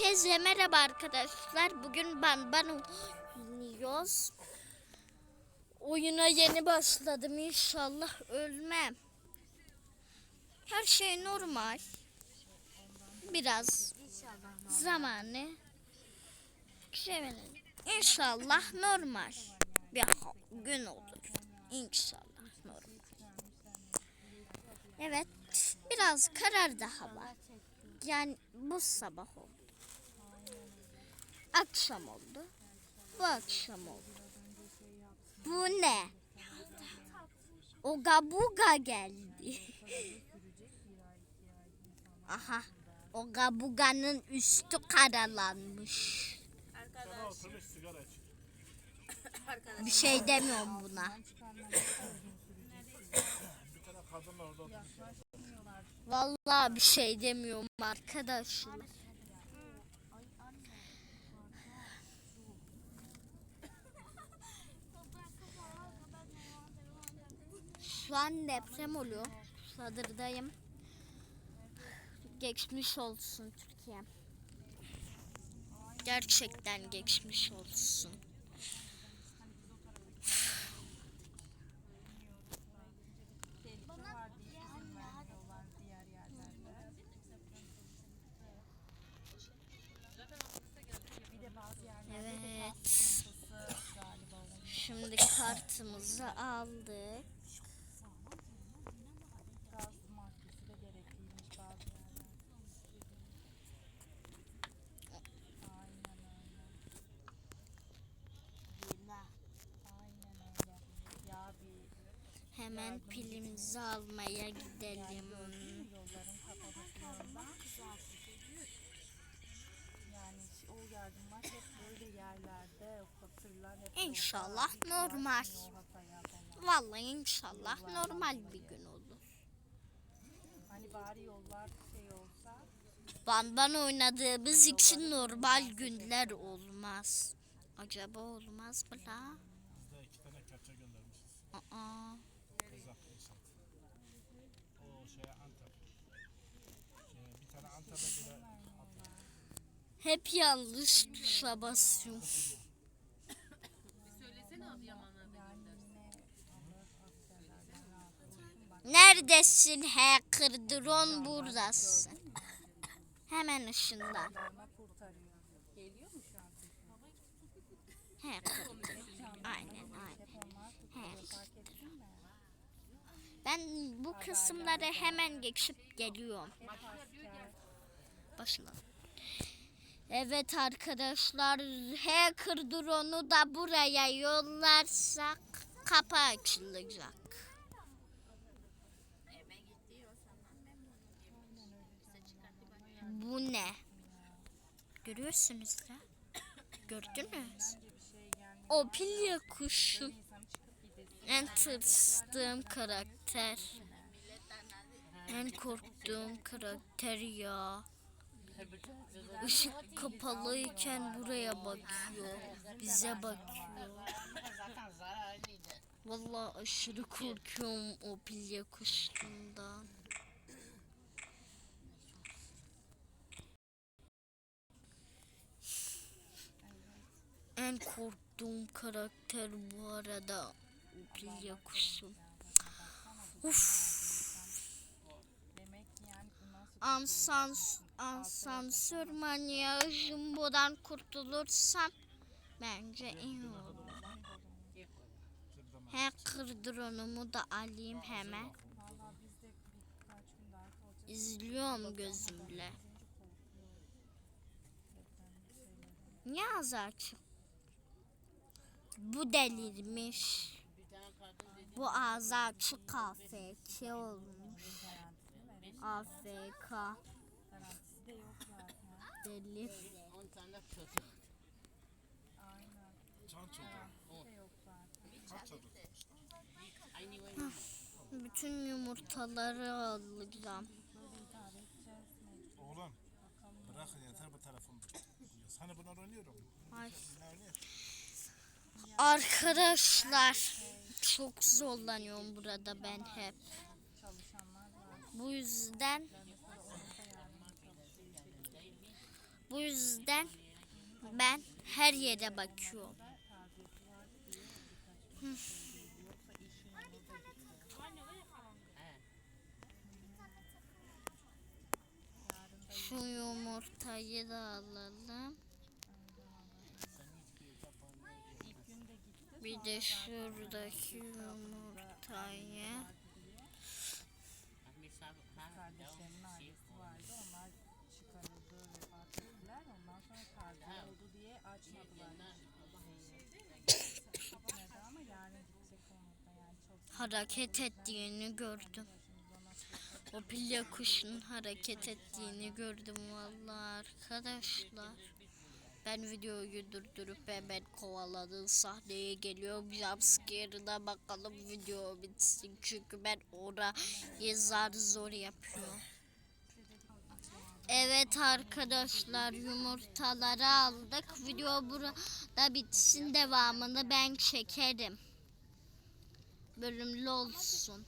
Herkese merhaba arkadaşlar. Bugün ben ben oynuyoruz. Oyuna yeni başladım. İnşallah ölmem. Her şey normal. Biraz zamanı sevelim. İnşallah normal bir gün olur. İnşallah normal. Evet, biraz karardı hava. Yani bu sabah oldu. Akşam oldu. Bu akşam oldu. Bu ne? Oga buga geldi. Aha. Oga buga'nın üstü karalanmış. Bir şey demiyorum buna. Vallahi bir şey demiyorum arkadaşlar. Şu an deprem oluyor. Çadırdayım. Geçmiş olsun Türkiye. Gerçekten geçmiş olsun. Evet. Şimdi kartımızı aldık. Gaz maskesi de gerekliymiş bazı yerlerde. Aynen öyle. Aynen öyle. Ya bir Hemen pilimizi almaya gidelim. İnşallah normal. Vallahi inşallah normal bir gün olur. Hani bari yollar şey olsa Bandan oynadığımız için normal günler olmaz. Acaba olmaz mı la? Aa, Kızak insan. O şeye Antep. Şey, bir tane Antep'e bile hep yanlış tuşa basıyorum. Neredesin hacker drone buradasın. Hemen ışından. Hacker. Aynen aynen. Hacker. Ben bu kısımları hemen geçip geliyorum. Başla. Evet arkadaşlar hacker drone'u da buraya yollarsak kapı açılacak. Bu ne? Görüyorsunuz da. Gördünüz. O pilya kuşu. En tırstığım karakter. En korktuğum karakter ya. Işık kapalıyken buraya bakıyor. Bize bakıyor. Vallahi aşırı korkuyorum o pilya kuşundan. En korktuğum karakter bu arada o pilya kuşu. Uf. Demek ansansör manyağı jumbodan kurtulursam bence iyi olur. Hacker drone'umu da alayım hemen. İzliyorum gözümle. Niye az açık? Bu delirmiş. Bu ağzı açık AFK olmuş. AFK Garantisi de yok zaten. delir. Aynen. can çadır. Garantisi de yok zaten. Kaç çadır? Bütün yumurtaları alacağım. Oğlum bırakın yeter bu telefonu. Hani bunlar oynuyorum. Ay. Arkadaşlar çok zorlanıyorum burada ben hep. Bu yüzden bu yüzden ben her yere bakıyorum. Şu yumurtayı da alalım. Bir de şuradaki yumurtayı. Oldu diye açmadılar. Gitmedi ama yarın gidecek onunla. Yani çok Hareket ettiğini gördüm. O pilya kuşun hareket ettiğini gördüm vallahi arkadaşlar. Ben videoyu durdurup hemen kovaladığı sahneye geliyorum. Jumpscare'ına bakalım video bitsin. Çünkü ben orayı zar zor yapıyorum. Evet arkadaşlar yumurtaları aldık. Video burada bitsin devamını ben çekerim. Bölümlü olsun.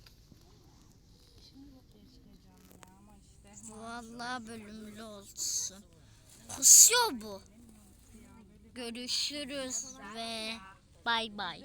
Vallahi bölümlü olsun. Kusuyor bu. Görüşürüz ve bay bay.